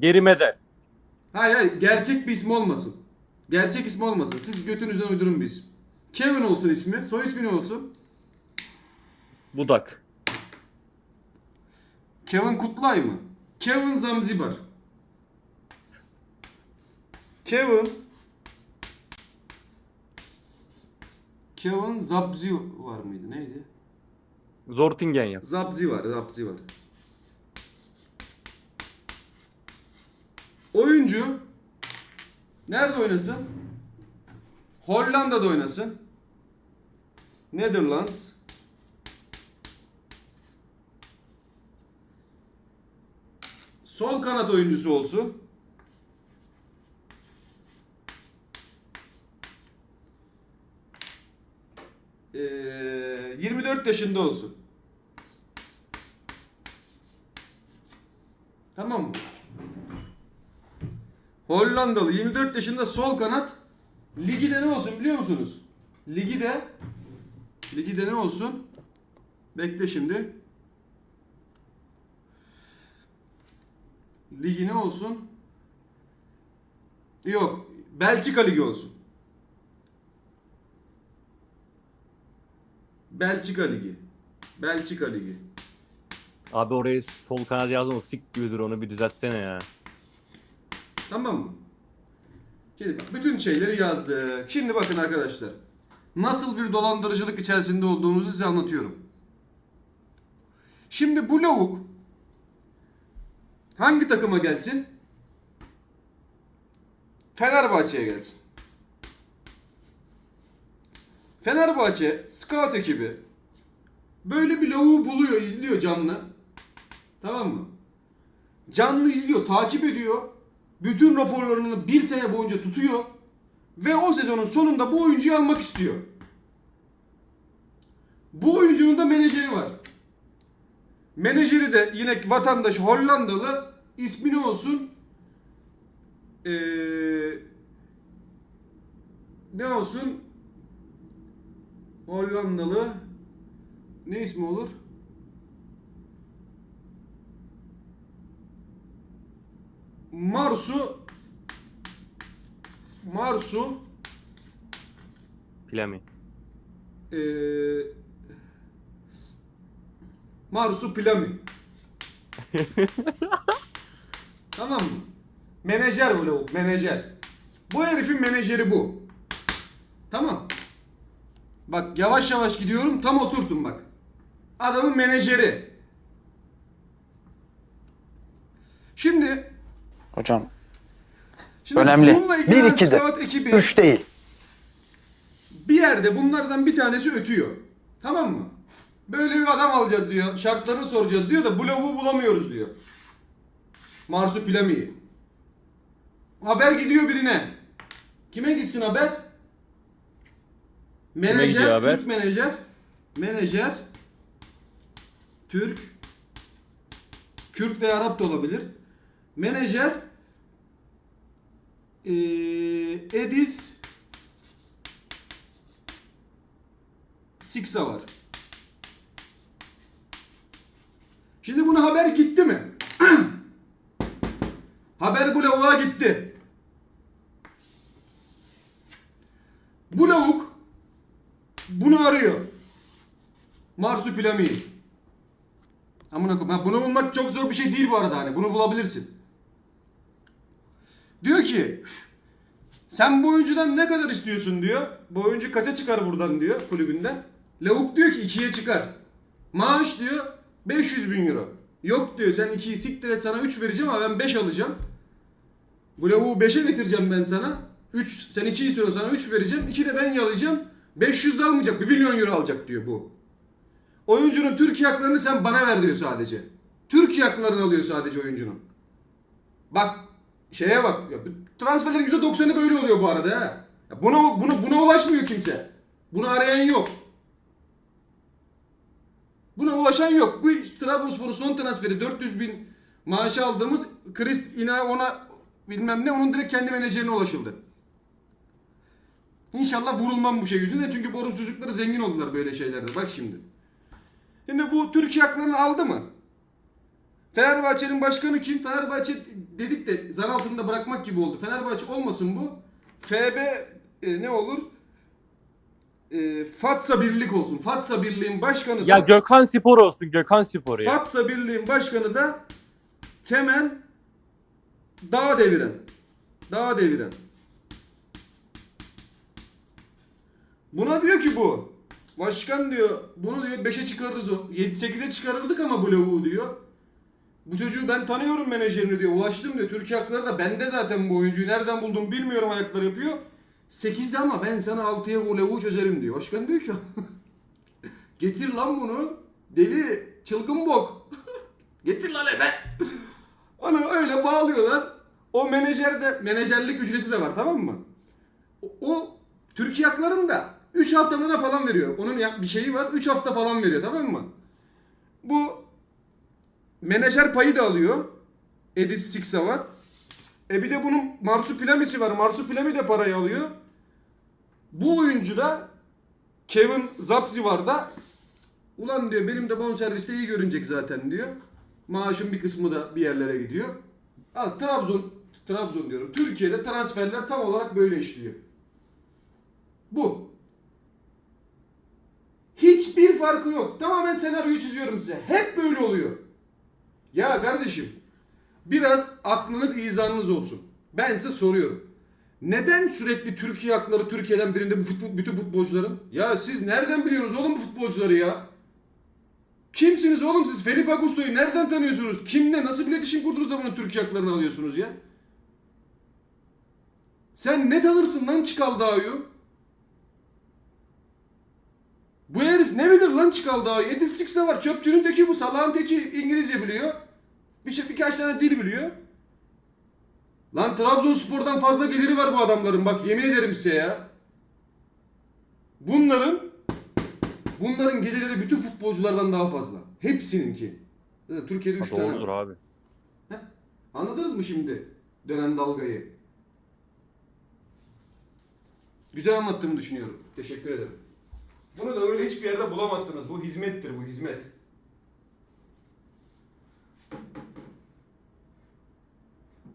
Geri Medel. Hayır hayır gerçek bir ismi olmasın. Gerçek ismi olmasın. Siz götünüzden uydurun bir isim. Kevin olsun ismi. Soy ismi ne olsun? Budak. Kevin Kutlay mı? Kevin Zamzibar. Kevin Kevin Zabzi var mıydı? Neydi? Zortingen yap. Zabzi var, Zabzi var. Oyuncu nerede oynasın? Hollanda'da oynasın. Netherlands. Sol kanat oyuncusu olsun. Ee, 24 yaşında olsun. Tamam mı? Hollandalı 24 yaşında sol kanat. Ligi de ne olsun biliyor musunuz? Ligi de Ligi de ne olsun? Bekle şimdi. Ligi ne olsun? Yok. Belçika Ligi olsun. Belçika Ligi. Belçika Ligi. Abi oraya sol kanat yazdım o sik gibidir onu bir düzeltsene ya. Tamam mı? Şimdi bak bütün şeyleri yazdık. Şimdi bakın arkadaşlar. Nasıl bir dolandırıcılık içerisinde olduğumuzu size anlatıyorum. Şimdi bu lavuk hangi takıma gelsin? Fenerbahçe'ye gelsin. Fenerbahçe scout ekibi böyle bir lavuğu buluyor, izliyor canlı. Tamam mı? Canlı izliyor, takip ediyor. Bütün raporlarını bir sene boyunca tutuyor. Ve o sezonun sonunda bu oyuncuyu almak istiyor. Bu oyuncunun da menajeri var. Menajeri de yine vatandaş Hollandalı. İsmi ne olsun? Ee, ne olsun? Hollandalı. Ne ismi olur? Marsu Marsu Plami. eee Marsu Plami. tamam mı? Menajer bu lavuk, menajer. Bu herifin menajeri bu. Tamam. Bak yavaş yavaş gidiyorum, tam oturtun bak. Adamın menajeri. Şimdi Hocam Şimdi önemli. 1 2 de. ekibi 3 değil. bir yerde bunlardan bir tanesi ötüyor. Tamam mı? Böyle bir adam alacağız diyor. Şartlarını soracağız diyor da bu lavuğu bulamıyoruz diyor. Marsupilami'yi. Haber gidiyor birine. Kime gitsin haber? Menajer, gidiyor haber? Türk menajer. Menajer. Türk. Kürt veya Arap da olabilir. Menajer. Ee, Edis Siksa var. Şimdi buna haber gitti mi? haber bu lavuğa gitti. Bu lavuk bunu arıyor. Marsupilami. Amına koyayım. Bunu bulmak çok zor bir şey değil bu arada hani. Bunu bulabilirsin. Diyor ki sen bu oyuncudan ne kadar istiyorsun diyor. Bu oyuncu kaça çıkar buradan diyor kulübünden. Lavuk diyor ki ikiye çıkar. Maaş diyor 500 bin euro. Yok diyor sen ikiyi siktir et sana 3 vereceğim ama ben 5 alacağım. Bu lavuğu 5'e getireceğim ben sana. 3 sen 2 istiyorsan sana 3 vereceğim. 2 de ben yalayacağım. 500 de almayacak. 1 milyon euro alacak diyor bu. Oyuncunun Türkiye haklarını sen bana ver diyor sadece. Türkiye haklarını alıyor sadece oyuncunun. Bak şeye bak. Ya, transferlerin %90'ı böyle oluyor bu arada ha. Ya buna, buna, buna ulaşmıyor kimse. Bunu arayan yok. Buna ulaşan yok. Bu Trabzonspor'un son transferi 400 bin maaşı aldığımız Krist ina ona bilmem ne onun direkt kendi menajerine ulaşıldı. İnşallah vurulmam bu şey yüzünden çünkü çocukları zengin oldular böyle şeylerde. Bak şimdi. Şimdi bu Türkiye haklarını aldı mı? Fenerbahçe'nin başkanı kim? Fenerbahçe dedik de zan altında bırakmak gibi oldu. Fenerbahçe olmasın bu. FB e, ne olur? E, Fatsa Birlik olsun. Fatsa Birliği'nin başkanı da Ya Gökhan Spor olsun Gökhan Spor ya. Fatsa Birliği'nin başkanı da Temen Dağ Deviren. Dağ Deviren. Buna diyor ki bu. Başkan diyor bunu diyor 5'e çıkarırız o. 7-8'e çıkarırdık ama bu lavuğu diyor. Bu çocuğu ben tanıyorum menajerini diyor. Ulaştım diyor. Türkiye hakları da bende zaten bu oyuncuyu. Nereden buldum bilmiyorum ayakları yapıyor. 8'de ama ben sana 6'ya bu lavuğu çözerim diyor. Başkan diyor ki getir lan bunu. Deli çılgın bok. getir lan eve. Onu öyle bağlıyorlar. O menajer de menajerlik ücreti de var tamam mı? O, o Türkiye haklarını da 3 haftalığına falan veriyor. Onun bir şeyi var 3 hafta falan veriyor tamam mı? Bu menajer payı da alıyor. Edis Six'a var. E bir de bunun Marsupilami'si var. Marsupilami de parayı alıyor. Bu oyuncu da Kevin Zapzi var da ulan diyor benim de bonserviste iyi görünecek zaten diyor. Maaşın bir kısmı da bir yerlere gidiyor. Al Trabzon Trabzon diyorum. Türkiye'de transferler tam olarak böyle işliyor. Bu. Hiçbir farkı yok. Tamamen senaryoyu çiziyorum size. Hep böyle oluyor. Ya kardeşim biraz aklınız izanınız olsun. Ben size soruyorum. Neden sürekli Türkiye hakları Türkiye'den birinde bu futbol, bütün futbolcuların? Ya siz nereden biliyorsunuz oğlum bu futbolcuları ya? Kimsiniz oğlum siz? Felipe Augusto'yu nereden tanıyorsunuz? Kimle? Nasıl bir iletişim kurdunuz da bunun Türkiye haklarını alıyorsunuz ya? Sen ne tanırsın lan Çikaldağ'ı? Bu ne bilir lan Çikaldağ'ı? Edis Six'te var. Çöpçünün teki bu. Salağın teki İngilizce biliyor. Bir şey, birkaç tane dil biliyor. Lan Trabzonspor'dan fazla geliri var bu adamların. Bak yemin ederim size ya. Bunların bunların gelirleri bütün futbolculardan daha fazla. Hepsininki. Türkiye'de 3 tane. Doğrudur abi. Heh. Anladınız mı şimdi dönen dalgayı? Güzel anlattığımı düşünüyorum. Teşekkür ederim. Bunu da öyle hiçbir yerde bulamazsınız. Bu hizmettir bu hizmet.